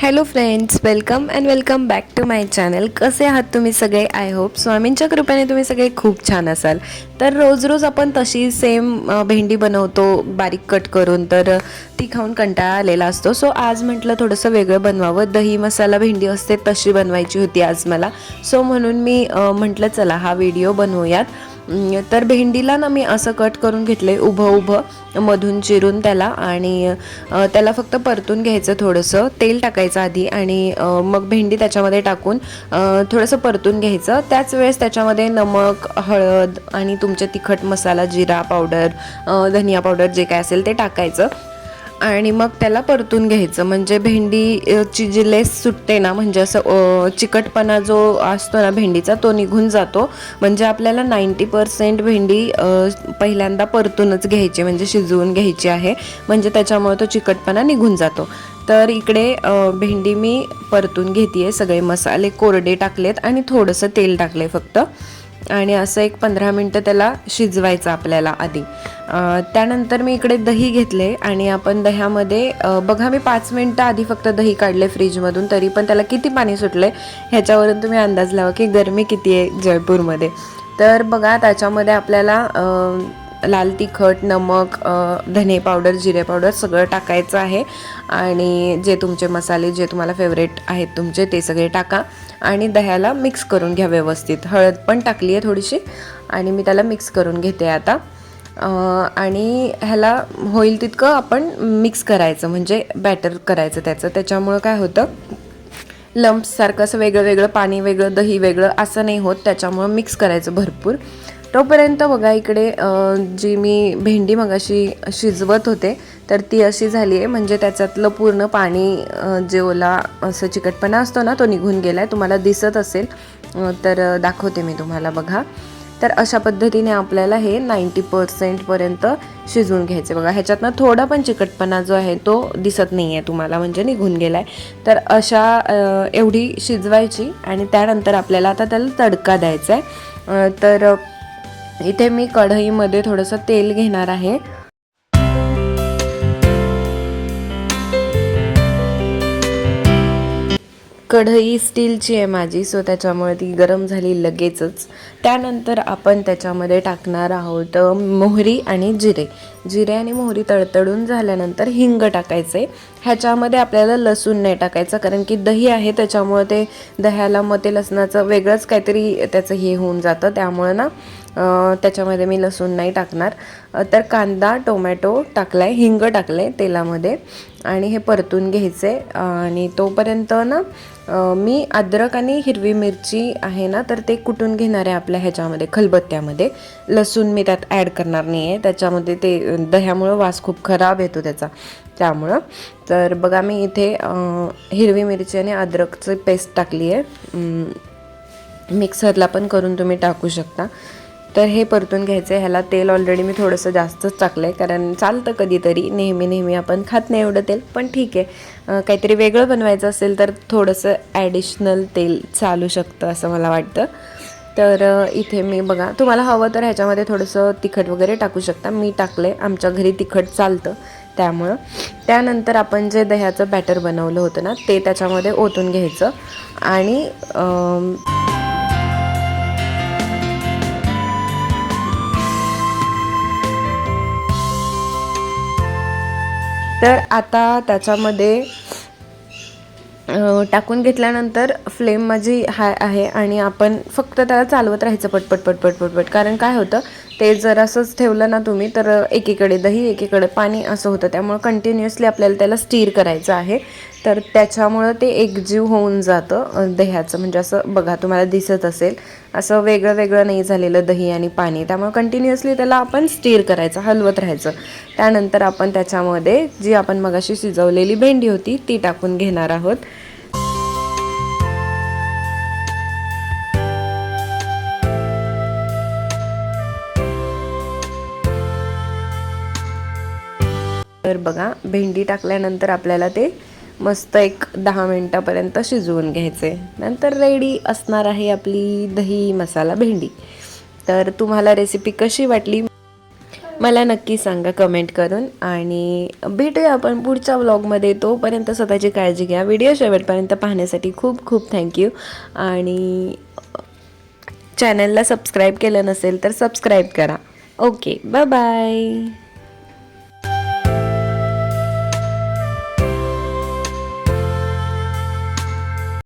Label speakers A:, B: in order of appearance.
A: Hello friends welcome and welcome back to my channel कसे आहात तुम्ही सगळे? आय होप स्वामींच्या कृपेने तुम्ही सगळे खूप छान असाल. तर रोज रोज आपण तशी सेम भेंडी बनवतो बारीक कट करून. तर ती खाऊन कंटाळा आलेला असतो. सो आज म्हटलं थोडंसं वेगळं बनवावं. दही मसाला भेंडी असते तशी बनवायची होती आज मला. सो म्हणून मी म्हटलं चला हा व्हिडिओ बनवूयात. तर भेंडीला ना मी असं कट करून घेतलं आहे उभं उभं मधून चिरून त्याला आणि त्याला फक्त परतून घ्यायचं थोडंसं तेल टाकायचं आधी आणि मग भेंडी त्याच्यामध्ये टाकून थोडंसं परतून घ्यायचं. त्याच वेळेस त्याच्यामध्ये नमक हळद आणि तुमचे तिखट मसाला जिरा पावडर धनिया पावडर जे काय असेल ते टाकायचं. आणि मग त्याला परतून घ्यायचं. म्हणजे भेंडी जी लेस सुटते ना म्हणजे असं चिकटपणा जो असतो ना भेंडीचा तो निघून जातो. म्हणजे आपल्याला नाईंटी पर्सेंट भेंडी पहिल्यांदा परतूनच घ्यायची म्हणजे शिजवून घ्यायची आहे. म्हणजे त्याच्यामुळे तो चिकटपणा निघून जातो. तर इकडे भेंडी मी परतून घेते सगळे मसाले कोरडे टाकलेत आणि थोडंसं तेल टाकले फक्त. आणि असं एक पंधरा मिनटं त्याला शिजवायचं आपल्याला आधी. त्यानंतर मी इकडे दही घेतले आणि आपण दह्यामध्ये बघा मी पाच मिनटं आधी फक्त दही काढले फ्रीजमधून तरी पण त्याला किती पाणी सुटले ह्याच्यावरून तुम्ही अंदाज लावा की गरमी किती आहे जयपूरमध्ये. तर बघा त्याच्यामध्ये आपल्याला लाल तिखट नमक धने पावडर जिरे पावडर सगळं टाकायचं आहे. आणि जे तुमचे मसाले जे तुम्हाला फेवरेट आहेत तुमचे ते सगळे टाका. आणि दह्याला मिक्स करून घ्या व्यवस्थित. हळद पण टाकली आहे थोडीशी. आणि मी त्याला मिक्स करून घेते आता. आणि ह्याला होईल तितकं आपण मिक्स करायचं. म्हणजे बॅटर करायचं त्याचं. त्याच्यामुळं काय होतं लम्प्ससारखं असं वेगळं वेगळं पाणी वेगळं दही वेगळं असं नाही होत. त्याच्यामुळं मिक्स करायचं भरपूर. तोपर्यंत बघा इकडे जी मी भेंडी मगाशी शिजवत होते तर ती अशी झाली आहे. म्हणजे त्याच्यातलं पूर्ण पाणी जे ओला असं चिकटपणा असतो ना तो निघून गेला आहे तुम्हाला दिसत असेल तर दाखवते मी तुम्हाला बघा. तर अशा पद्धतीने आपल्याला हे नाईंटी पर्सेंटपर्यंत शिजवून घ्यायचे. बघा ह्याच्यातनं थोडा पण चिकटपणा जो आहे तो दिसत नाही आहे तुम्हाला. म्हणजे निघून गेला आहे तर अशा एवढी शिजवायची आणि त्यानंतर आपल्याला आता त्याला तडका द्यायचा आहे तर इथे मी कढईमध्ये थोडंसं तेल घेणार आहे. कढई स्टीलची आहे माझी सो त्याच्यामुळे ती गरम झाली लगेचच. त्यानंतर आपण त्याच्यामध्ये टाकणार आहोत मोहरी आणि जिरे. जिरे आणि मोहरी तडतडून झाल्यानंतर हिंग टाकायचे. ह्याच्यामध्ये आपल्याला लसूण नाही टाकायचं कारण की दही आहे त्याच्यामुळे ते दह्याला मग ते लसणाचं वेगळंच काहीतरी त्याचं हे होऊन जातं. त्यामुळं ना त्याच्यामध्ये मी लसूण नाही टाकणार. तर कांदा टोमॅटो टाकलाय हिंग टाकले तेलामध्ये. आणि हे परतून घ्यायचे. आणि तोपर्यंत ना मी अद्रक आणि हिरवी मिरची आहे ना तर ते कुटून घेणार आहे आपल्या ह्याच्यामध्ये खलबत्त्यामध्ये. लसूण मी त्यात ॲड करणार नाही आहे त्याच्यामध्ये ते दह्यामुळं वास खूप खराब येतो त्याचा. त्यामुळं. तर बघा मी इथे हिरवी मिरची आणि अद्रकची पेस्ट टाकली आहे मिक्सरला पण करून तुम्ही टाकू शकता. तर हे परतून घ्यायचं आहे ह्याला तेल ऑलरेडी मी थोडंसं जास्तच टाकलं आहे कारण चालतं कधीतरी. नेहमी नेहमी आपण खात नाही एवढं तेल. पण ठीक आहे. काहीतरी वेगळं बनवायचं असेल तर थोडंसं ॲडिशनल तेल चालू शकतं असं मला वाटतं. तर इथे मी बघा. तुम्हाला हवं तर ह्याच्यामध्ये थोडंसं तिखट वगैरे टाकू शकता. मी टाकलं आहे आमच्या घरी तिखट चालतं त्यामुळं. त्यानंतर आपण जे दह्याचं बॅटर बनवलं होतं ना ते त्याच्यामध्ये ओतून घ्यायचं. आणि तर आता त्याच्यामध्ये टाकून घेतल्यानंतर फ्लेम माझी हाय आहे आणि आपण फक्त त्याला चालवत राहायचं पटपट पटपट पटपट. कारण काय होतं ते जर असंच ठेवलं ना तुम्ही तर एकीकडे दही एकीकडे पाणी असं होतं. त्यामुळं कंटिन्युअसली आपल्याला त्याला स्टीर करायचं आहे. तर त्याच्यामुळं ते एकजीव होऊन जातं दह्याचं. म्हणजे असं बघा तुम्हाला दिसत असेल असं वेगळं वेगळं नाही झालेलं दही आणि पाणी. त्यामुळे कंटिन्युअसली त्याला आपण स्टीर करायचं हलवत राहायचं. त्यानंतर आपण त्याच्यामध्ये जी आपण मगाशी शिजवलेली भेंडी होती ती टाकून घेणार आहोत. तर बघा भेंडी टाकल्यानंतर आपल्याला ते मस्त एक दहा मिनटापर्यंत शिजवून घ्यायचे. नंतर रेडी असणार आहे आपली दही मसाला भेंडी. तर तुम्हाला रेसिपी कशी वाटली? मला नक्की सांगा कमेंट करून. आणि भेटूया आपण पुढच्या व्लॉगमध्ये तोपर्यंत स्वतःची काळजी घ्या. व्हिडिओ शेवटपर्यंत पाहण्यासाठी खूप खूप थँक्यू आणि चॅनलला सबस्क्राईब केलं नसेल तर सबस्क्राईब करा. Okay bye bye